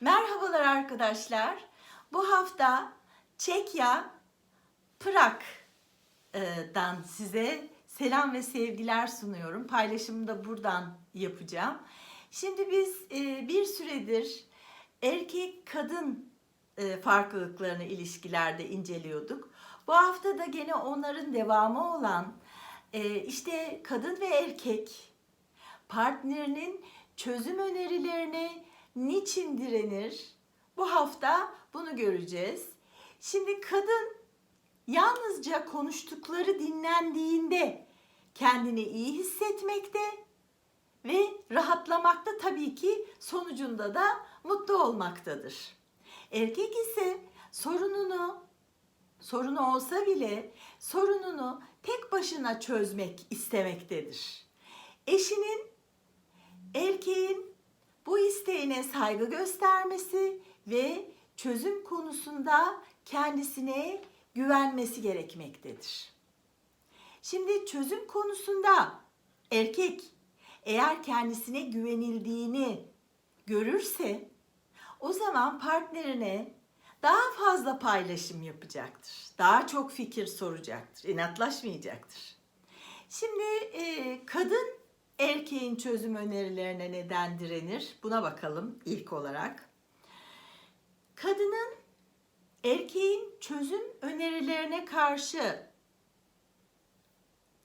Merhabalar arkadaşlar. Bu hafta Çekya Prag'dan size selam ve sevgiler sunuyorum. Paylaşımı da buradan yapacağım. Şimdi biz e, bir süredir erkek kadın e, farklılıklarını ilişkilerde inceliyorduk. Bu hafta da gene onların devamı olan e, işte kadın ve erkek partnerinin çözüm önerilerine niçin direnir? Bu hafta bunu göreceğiz. Şimdi kadın yalnızca konuştukları dinlendiğinde kendini iyi hissetmekte ve rahatlamakta tabii ki sonucunda da mutlu olmaktadır. Erkek ise sorununu sorunu olsa bile sorununu tek başına çözmek istemektedir. Eşinin erkeğin bu isteğine saygı göstermesi ve çözüm konusunda kendisine güvenmesi gerekmektedir. Şimdi çözüm konusunda erkek eğer kendisine güvenildiğini görürse o zaman partnerine daha fazla paylaşım yapacaktır. Daha çok fikir soracaktır. inatlaşmayacaktır. Şimdi e, kadın erkeğin çözüm önerilerine neden direnir? Buna bakalım ilk olarak. Kadının erkeğin çözüm önerilerine karşı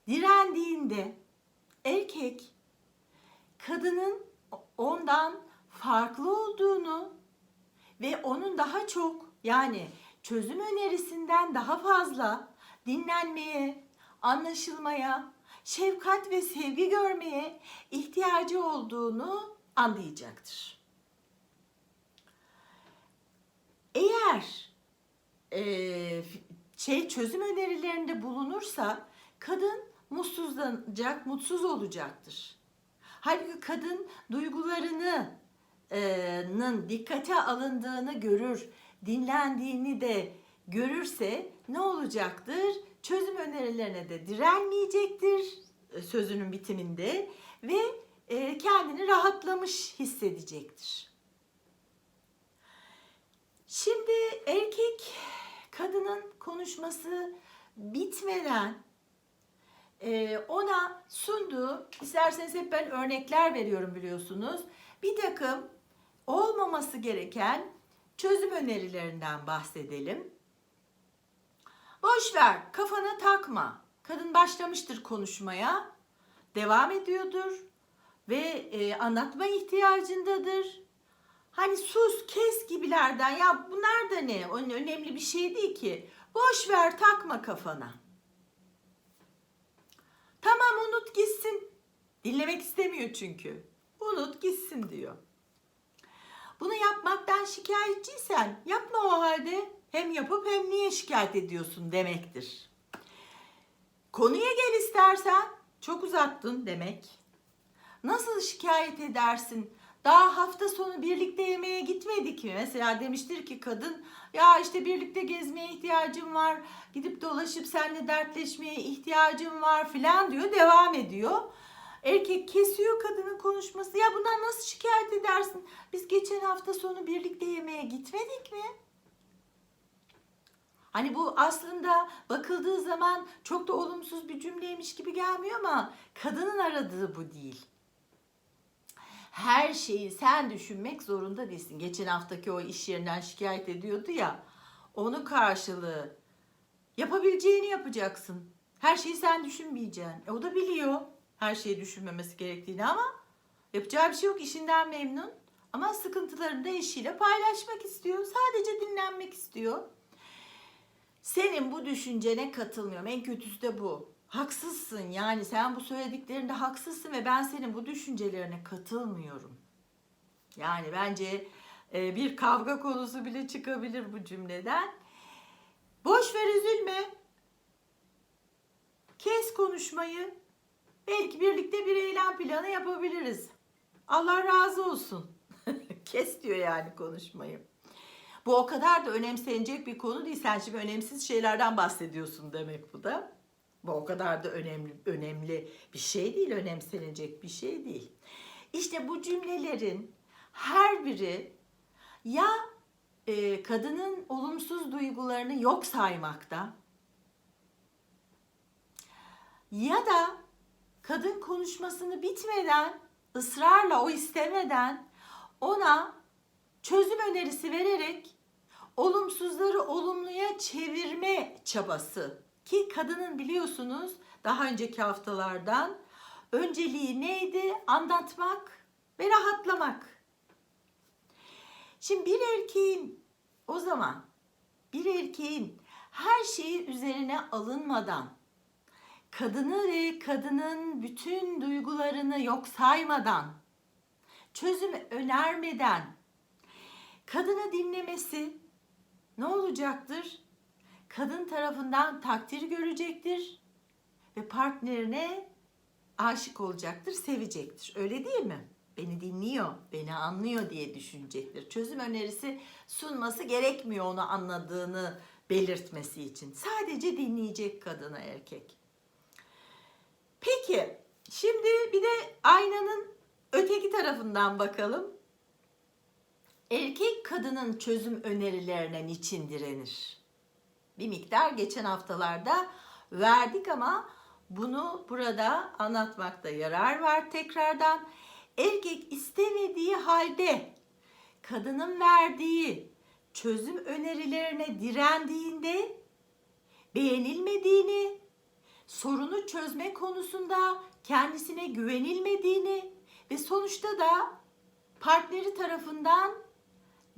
direndiğinde erkek kadının ondan farklı olduğunu ve onun daha çok yani çözüm önerisinden daha fazla dinlenmeye, anlaşılmaya, şefkat ve sevgi görmeye ihtiyacı olduğunu anlayacaktır. Eğer e, şey çözüm önerilerinde bulunursa kadın mutsuzlanacak, mutsuz olacaktır. Halbuki kadın duygularının dikkate alındığını görür, dinlendiğini de görürse ne olacaktır? Çözüm önerilerine de direnmeyecektir e, sözünün bitiminde ve e, kendini rahatlamış hissedecektir. Şimdi erkek kadının konuşması bitmeden e, ona sunduğu, isterseniz hep ben örnekler veriyorum biliyorsunuz. Bir takım olmaması gereken çözüm önerilerinden bahsedelim. Boş ver, kafana takma. Kadın başlamıştır konuşmaya, devam ediyordur ve e, anlatma ihtiyacındadır. Hani sus, kes gibilerden ya bunlar da ne? Onun önemli bir şey değil ki. Boş ver, takma kafana. Tamam unut gitsin. Dinlemek istemiyor çünkü. Unut gitsin diyor. Bunu yapmaktan şikayetçiysen yapma o halde. Hem yapıp hem niye şikayet ediyorsun demektir. Konuya gel istersen. Çok uzattın demek. Nasıl şikayet edersin? Daha hafta sonu birlikte yemeğe gitmedik mi? Mesela demiştir ki kadın ya işte birlikte gezmeye ihtiyacım var. Gidip dolaşıp seninle dertleşmeye ihtiyacım var filan diyor. Devam ediyor. Erkek kesiyor kadının konuşması. Ya bundan nasıl şikayet edersin? Biz geçen hafta sonu birlikte yemeğe gitmedik mi? Hani bu aslında bakıldığı zaman çok da olumsuz bir cümleymiş gibi gelmiyor ama kadının aradığı bu değil. Her şeyi sen düşünmek zorunda değilsin. Geçen haftaki o iş yerinden şikayet ediyordu ya. Onu karşılığı yapabileceğini yapacaksın. Her şeyi sen düşünmeyeceksin. E, o da biliyor her şeyi düşünmemesi gerektiğini ama yapacağı bir şey yok. işinden memnun. Ama sıkıntılarını da eşiyle paylaşmak istiyor. Sadece dinlenmek istiyor. Senin bu düşüncene katılmıyorum. En kötüsü de bu. Haksızsın yani sen bu söylediklerinde haksızsın ve ben senin bu düşüncelerine katılmıyorum. Yani bence e, bir kavga konusu bile çıkabilir bu cümleden. Boş ver üzülme. Kes konuşmayı. Belki birlikte bir eylem planı yapabiliriz. Allah razı olsun. Kes diyor yani konuşmayı. Bu o kadar da önemsenecek bir konu değil. Sen şimdi önemsiz şeylerden bahsediyorsun demek bu da. Bu o kadar da önemli önemli bir şey değil, önemsenecek bir şey değil. İşte bu cümlelerin her biri Ya e, kadının olumsuz duygularını yok saymakta ya da kadın konuşmasını bitmeden ısrarla o istemeden ona çözüm önerisi vererek olumsuzları olumluya çevirme çabası ki kadının biliyorsunuz daha önceki haftalardan önceliği neydi? Anlatmak ve rahatlamak. Şimdi bir erkeğin o zaman bir erkeğin her şeyi üzerine alınmadan kadını ve kadının bütün duygularını yok saymadan çözüm önermeden kadını dinlemesi ne olacaktır? Kadın tarafından takdir görecektir ve partnerine aşık olacaktır, sevecektir. Öyle değil mi? Beni dinliyor, beni anlıyor diye düşünecektir. Çözüm önerisi sunması gerekmiyor onu anladığını belirtmesi için. Sadece dinleyecek kadına erkek. Peki, şimdi bir de aynanın öteki tarafından bakalım. Erkek kadının çözüm önerilerine niçin direnir? Bir miktar geçen haftalarda verdik ama bunu burada anlatmakta yarar var tekrardan. Erkek istemediği halde kadının verdiği çözüm önerilerine direndiğinde beğenilmediğini, sorunu çözme konusunda kendisine güvenilmediğini ve sonuçta da partneri tarafından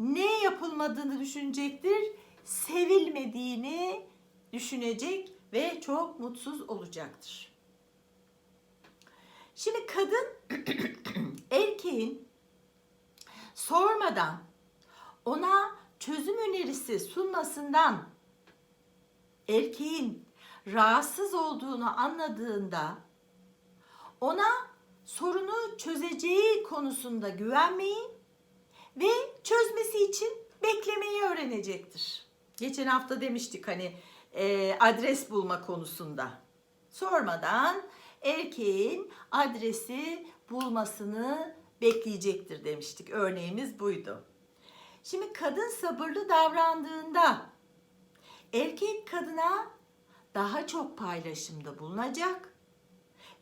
ne yapılmadığını düşünecektir, sevilmediğini düşünecek ve çok mutsuz olacaktır. Şimdi kadın erkeğin sormadan ona çözüm önerisi sunmasından erkeğin rahatsız olduğunu anladığında ona sorunu çözeceği konusunda güvenmeyi ve çözmesi için beklemeyi öğrenecektir. Geçen hafta demiştik hani e, adres bulma konusunda. Sormadan erkeğin adresi bulmasını bekleyecektir demiştik. Örneğimiz buydu. Şimdi kadın sabırlı davrandığında erkek kadına daha çok paylaşımda bulunacak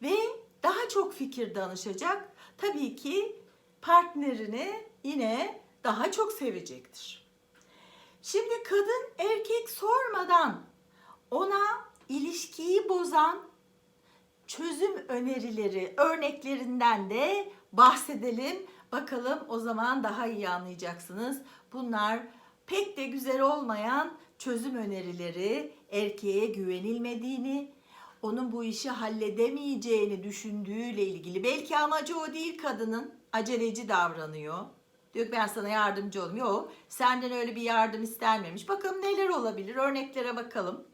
ve daha çok fikir danışacak. Tabii ki partnerini yine daha çok sevecektir. Şimdi kadın erkek sormadan ona ilişkiyi bozan çözüm önerileri, örneklerinden de bahsedelim. Bakalım o zaman daha iyi anlayacaksınız. Bunlar pek de güzel olmayan çözüm önerileri, erkeğe güvenilmediğini, onun bu işi halledemeyeceğini düşündüğüyle ilgili. Belki amacı o değil kadının, aceleci davranıyor. Diyor ki ben sana yardımcı olayım. Yok senden öyle bir yardım istenmemiş. Bakalım neler olabilir örneklere bakalım.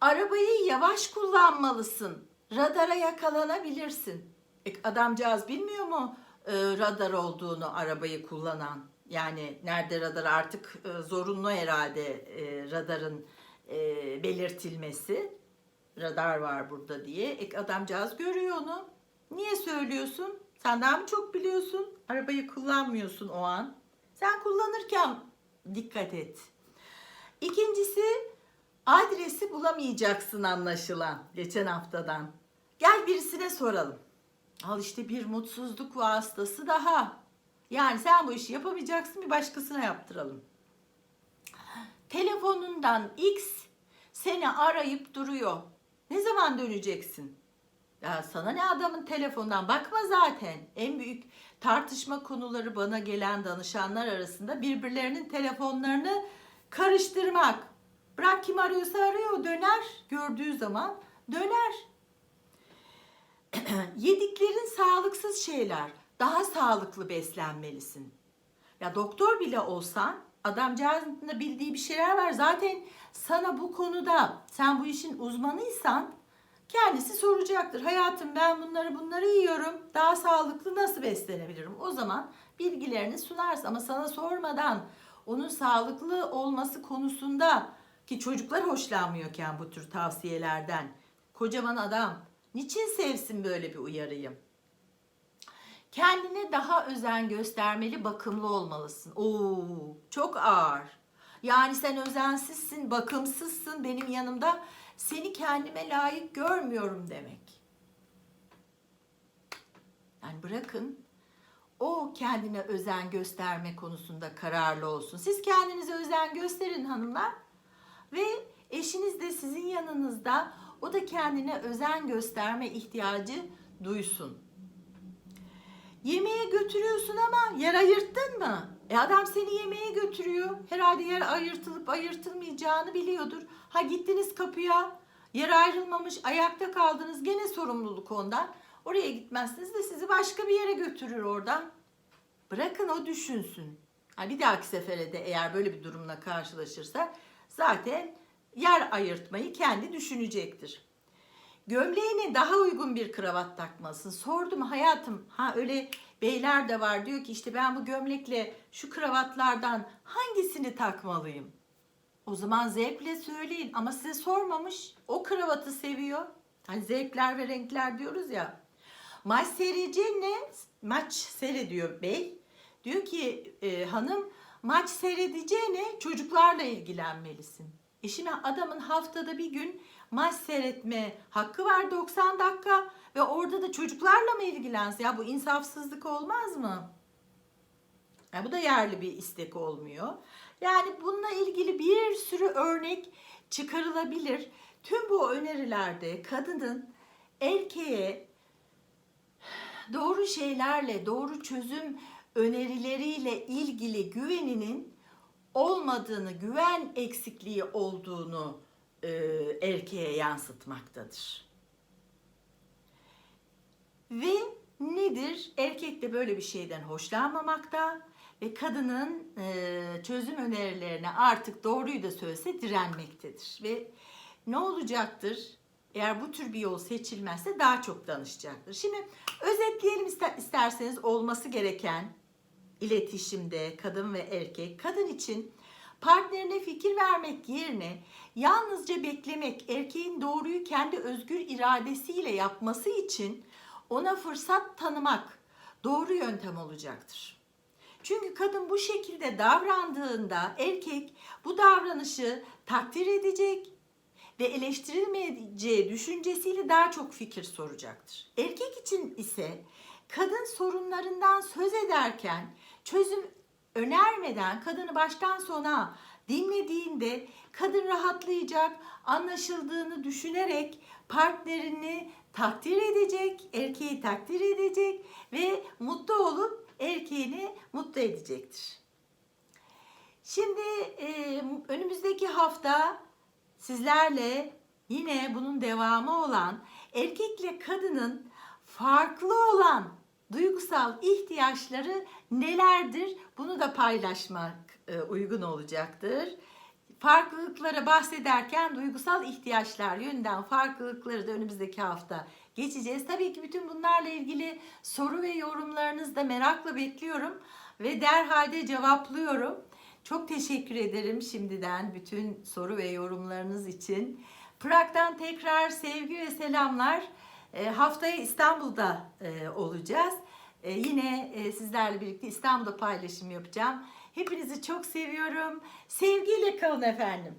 Arabayı yavaş kullanmalısın. Radara yakalanabilirsin. E, adamcağız bilmiyor mu e, radar olduğunu arabayı kullanan? Yani nerede radar artık e, zorunlu herhalde e, radarın e, belirtilmesi. Radar var burada diye. E, adamcağız görüyor onu. Niye söylüyorsun? Sen daha mı çok biliyorsun? Arabayı kullanmıyorsun o an. Sen kullanırken dikkat et. İkincisi adresi bulamayacaksın anlaşılan geçen haftadan. Gel birisine soralım. Al işte bir mutsuzluk vasıtası daha. Yani sen bu işi yapamayacaksın bir başkasına yaptıralım. Telefonundan X seni arayıp duruyor. Ne zaman döneceksin? Ya sana ne adamın telefondan bakma zaten. En büyük tartışma konuları bana gelen danışanlar arasında birbirlerinin telefonlarını karıştırmak. Bırak kim arıyorsa arıyor döner. Gördüğü zaman döner. Yediklerin sağlıksız şeyler. Daha sağlıklı beslenmelisin. Ya doktor bile olsan adamcağızın da bildiği bir şeyler var. Zaten sana bu konuda sen bu işin uzmanıysan kendisi soracaktır. Hayatım ben bunları bunları yiyorum. Daha sağlıklı nasıl beslenebilirim? O zaman bilgilerini sunarsın ama sana sormadan onun sağlıklı olması konusunda ki çocuklar hoşlanmıyorken bu tür tavsiyelerden kocaman adam niçin sevsin böyle bir uyarıyı? Kendine daha özen göstermeli, bakımlı olmalısın. Oo, çok ağır. Yani sen özensizsin, bakımsızsın benim yanımda. Seni kendime layık görmüyorum demek. Yani bırakın o kendine özen gösterme konusunda kararlı olsun. Siz kendinize özen gösterin hanımlar. Ve eşiniz de sizin yanınızda o da kendine özen gösterme ihtiyacı duysun. Yemeğe götürüyorsun ama yer ayırttın mı? E adam seni yemeğe götürüyor. Herhalde yer ayırtılıp ayırtılmayacağını biliyordur. Ha gittiniz kapıya, yer ayrılmamış, ayakta kaldınız. Gene sorumluluk ondan. Oraya gitmezsiniz de sizi başka bir yere götürür oradan. Bırakın o düşünsün. Ha bir dahaki sefere de eğer böyle bir durumla karşılaşırsa zaten yer ayırtmayı kendi düşünecektir. Gömleğine daha uygun bir kravat takmasın. Sordum hayatım. Ha öyle beyler de var diyor ki işte ben bu gömlekle şu kravatlardan hangisini takmalıyım? O zaman zevkle söyleyin ama size sormamış. O kravatı seviyor. Hani zevkler ve renkler diyoruz ya. Maç seyredeceğine maç seyrediyor bey. Diyor ki e, hanım maç seyredeceğine çocuklarla ilgilenmelisin. E şimdi adamın haftada bir gün maç seyretme hakkı var 90 dakika ve orada da çocuklarla mı ilgilensin? Ya bu insafsızlık olmaz mı? Ya bu da yerli bir istek olmuyor. Yani bununla ilgili bir sürü örnek çıkarılabilir. Tüm bu önerilerde kadının erkeğe doğru şeylerle, doğru çözüm önerileriyle ilgili güveninin olmadığını, güven eksikliği olduğunu e, erkeğe yansıtmaktadır. Ve nedir? Erkek de böyle bir şeyden hoşlanmamakta ve kadının e, çözüm önerilerine artık doğruyu da söylese direnmektedir. Ve ne olacaktır? Eğer bu tür bir yol seçilmezse daha çok danışacaktır. Şimdi özetleyelim ister, isterseniz olması gereken iletişimde kadın ve erkek. Kadın için partnerine fikir vermek yerine yalnızca beklemek, erkeğin doğruyu kendi özgür iradesiyle yapması için ona fırsat tanımak doğru yöntem olacaktır. Çünkü kadın bu şekilde davrandığında erkek bu davranışı takdir edecek ve eleştirilmeyeceği düşüncesiyle daha çok fikir soracaktır. Erkek için ise kadın sorunlarından söz ederken çözüm önermeden kadını baştan sona dinlediğinde kadın rahatlayacak, anlaşıldığını düşünerek partnerini takdir edecek, erkeği takdir edecek ve mutlu olup erkeğini mutlu edecektir. Şimdi e, önümüzdeki hafta sizlerle yine bunun devamı olan erkekle kadının farklı olan duygusal ihtiyaçları nelerdir? Bunu da paylaşmak e, uygun olacaktır. Farklılıklara bahsederken duygusal ihtiyaçlar yönünden farklılıkları da önümüzdeki hafta geçeceğiz. Tabii ki bütün bunlarla ilgili soru ve yorumlarınızı da merakla bekliyorum ve derhal de cevaplıyorum. Çok teşekkür ederim şimdiden bütün soru ve yorumlarınız için. Prag'dan tekrar sevgi ve selamlar. E, haftaya İstanbul'da e, olacağız. E, yine sizlerle birlikte İstanbul'da paylaşım yapacağım. Hepinizi çok seviyorum. Sevgiyle kalın efendim.